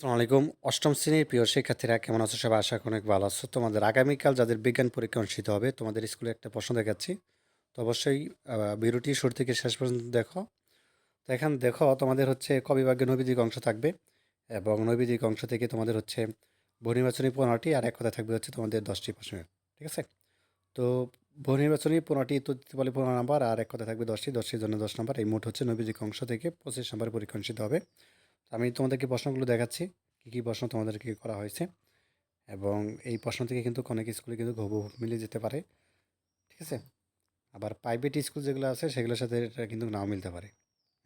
আসসালামু আলাইকুম। অষ্টম শ্রেণির প্রিয় শিক্ষার্থীরা, কেমন আছো? সবাই আশা অনেক ভালো আছো। তোমাদের আগামীকাল যাদের বিজ্ঞান পরীক্ষা অনুষ্ঠিত হবে, তোমাদের স্কুলে একটা প্রশ্ন দেখাচ্ছি। তো অবশ্যই ভিডিওটি শুরু থেকে শেষ পর্যন্ত দেখো। তো এখানে দেখো, তোমাদের হচ্ছে ক বিভাগে নৈবেদিক অংশ থাকবে এবং নৈবেদিক অংশ থেকে তোমাদের হচ্ছে বহুনির্বাচনী পনেরোটি আর এক কথা থাকবে হচ্ছে তোমাদের দশটি প্রশ্নের, ঠিক আছে? তো বহুনির্বাচনী পনেরোটি তো দিতে পারলে পনেরো নাম্বার আর এক কথা থাকবে দশটি, দশটির জন্য দশ নম্বর। এই মোট হচ্ছে নৈবেদিক অংশ থেকে পঁচিশ নাম্বার পরীক্ষা অনুষ্ঠিত হবে। আমি তোমাদেরকে প্রশ্নগুলো দেখাচ্ছি, কী কী প্রশ্ন তোমাদেরকে করা হয়েছে। এবং এই প্রশ্ন থেকে কিন্তু অনেক স্কুলে কিন্তু হুবহু মিলে যেতে পারে, ঠিক আছে? আবার প্রাইভেট স্কুল যেগুলো আছে, সেগুলোর সাথে এটা কিন্তু নাও মিলতে পারে।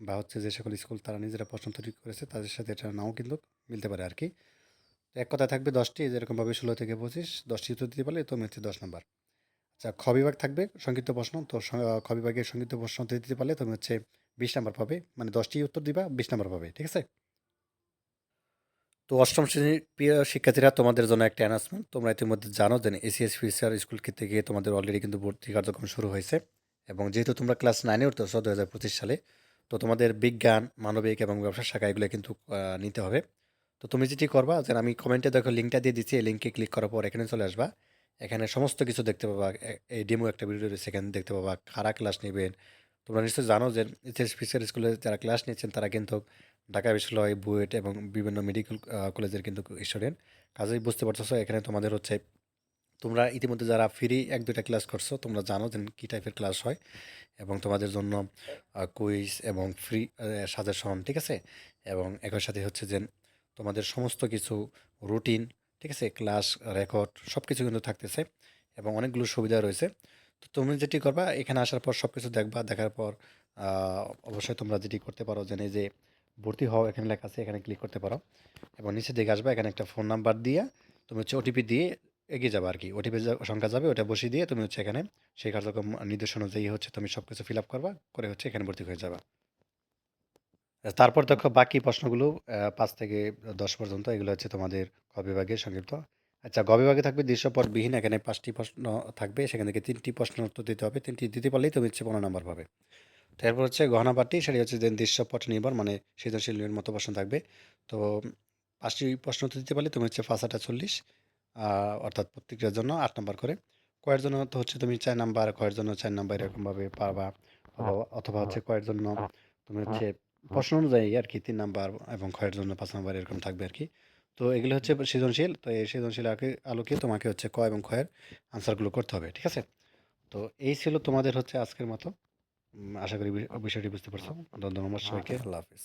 বা হচ্ছে যে সকল স্কুল তারা নিজেরা প্রশ্ন তৈরি করেছে, তাদের সাথে এটা নাও কিন্তু মিলতে পারে আর কি তো এক কথায় থাকবে দশটি যেরকমভাবে ষোলো থেকে পঁচিশ, দশটি উত্তর দিতে পারলে তো হচ্ছে দশ নম্বর। আচ্ছা খ বিভাগ থাকবে, সংক্ষিপ্ত প্রশ্ন, তো খ বিভাগের সংক্ষিপ্ত প্রশ্ন দিতে পারলে তুমি হচ্ছে বিশ নাম্বার পাবে মানে দশটি উত্তর দিবা, বিশ নাম্বার পাবে, ঠিক আছে? তো অষ্টম শ্রেণির প্রিয় শিক্ষার্থীরা, তোমাদের জন্য একটা অ্যানাউন্সমেন্ট তোমরা ইতিমধ্যে জানো যে এসিএস ফিউচার স্কুল থেকে তোমাদের অলরেডি কিন্তু ভর্তি কার্যক্রম শুরু হয়েছে। এবং যেহেতু তোমরা ক্লাস নাইনে উঠতেছো দু হাজার পঁচিশ সালে, তো তোমাদের বিজ্ঞান, মানবিক এবং ব্যবসা শাখা এগুলো কিন্তু নিতে হবে। তো তুমি যেটি করবা, যে আমি কমেন্টে দেখো লিঙ্কটা দিয়ে দিচ্ছি, এই লিঙ্কে ক্লিক করার পর এখানে চলে আসবা। এখানে সমস্ত কিছু দেখতে পাবা এই ডেমো একটা ভিডিও রয়েছে, এখানে দেখতে পাবা কারা ক্লাস নেবেন তোমরা নিশ্চয়ই জানো যে এসিএস ফিউচার স্কুলে যারা ক্লাস নিচ্ছেন, তারা কিন্তু ঢাকা বিশ্ববিদ্যালয়, বুয়েট এবং বিভিন্ন মেডিকেল কলেজের কিন্তু স্টুডেন্ট কাজেই বুঝতে পারতেছো, এখানে তোমাদের হচ্ছে তোমরা ইতিমধ্যে যারা ফ্রি এক দুইটা ক্লাস করছ, তোমরা জানো যে কী টাইপের ক্লাস হয় এবং তোমাদের জন্য কুইজ এবং ফ্রি সাজেশন ঠিক আছে? এবং একই সাথে হচ্ছে যে তোমাদের সমস্ত কিছু রুটিন ঠিক আছে? ক্লাস রেকর্ড সব কিছু কিন্তু থাকতেছে এবং অনেকগুলো সুবিধা রয়েছে। তো তুমি যেটি করবা, এখানে আসার পর সব কিছু দেখবা, দেখার পর অবশ্যই তোমরা যেটি করতে পারো যে যে ভর্তি হও, এখানে লেখা আছে, এখানে ক্লিক করতে পারো। এবং নিচে দিকে আসবা, এখানে একটা ফোন নাম্বার দিয়ে তুমি হচ্ছে ওটিপি দিয়ে এগিয়ে যাবে আর কি ওটিপি সংখ্যা যাবে ওটা বসিয়ে দিয়ে তুমি হচ্ছে এখানে সেই কার্যক্রম নির্দেশ অনুযায়ী হচ্ছে তুমি সব কিছু ফিল আপ করবা, করে হচ্ছে এখানে ভর্তি হয়ে যাবা। তারপর দেখো বাকি প্রশ্নগুলো পাঁচ থেকে দশ পর্যন্ত, এগুলো হচ্ছে তোমাদের ক বিভাগের সংক্ষিপ্ত আচ্ছা গ বিভাগে থাকবে দৃশ্যপটবিহীন, এখানে পাঁচটি প্রশ্ন থাকবে, সেখান থেকে তিনটি প্রশ্নের উত্তর দিতে হবে, তিনটি দিতে পারলেই তুমি হচ্ছে পনেরো নাম্বার পাবে তারপর হচ্ছে গহনাপাঠটি সেটি হচ্ছে যে দৃশ্যপট নির্ভর মানে সৃজনশীলের মতো প্রশ্ন থাকবে। তো পাঁচটি প্রশ্ন উত্তর দিতে পারলে তুমি হচ্ছে পাঁচ চল্লিশ অর্থাৎ প্রত্যেকটার জন্য আট নম্বর করে। কয়ের জন্য তো হচ্ছে তুমি চার নাম্বার, কয়ের জন্য চার নাম্বার এরকমভাবে পারবা, অথবা হচ্ছে কয়ের জন্য তুমি হচ্ছে প্রশ্ন অনুযায়ী আর কি তিন নাম্বার এবং ক্ষয়ের জন্য পাঁচ নাম্বার এরকম থাকবে আর কি। তো এগুলো হচ্ছে সৃজনশীল। তো এই সৃজনশীল আলোকে আলোকে তোমাকে হচ্ছে ক এবং খয়ের আনসারগুলো করতে হবে, ঠিক আছে? তো এই ছিল তোমাদের হচ্ছে আজকের মতো। আশা করি বিষয়টি বুঝতে পারছ। ধন্যবাদ সবাইকে। আল্লাহ হাফিজ।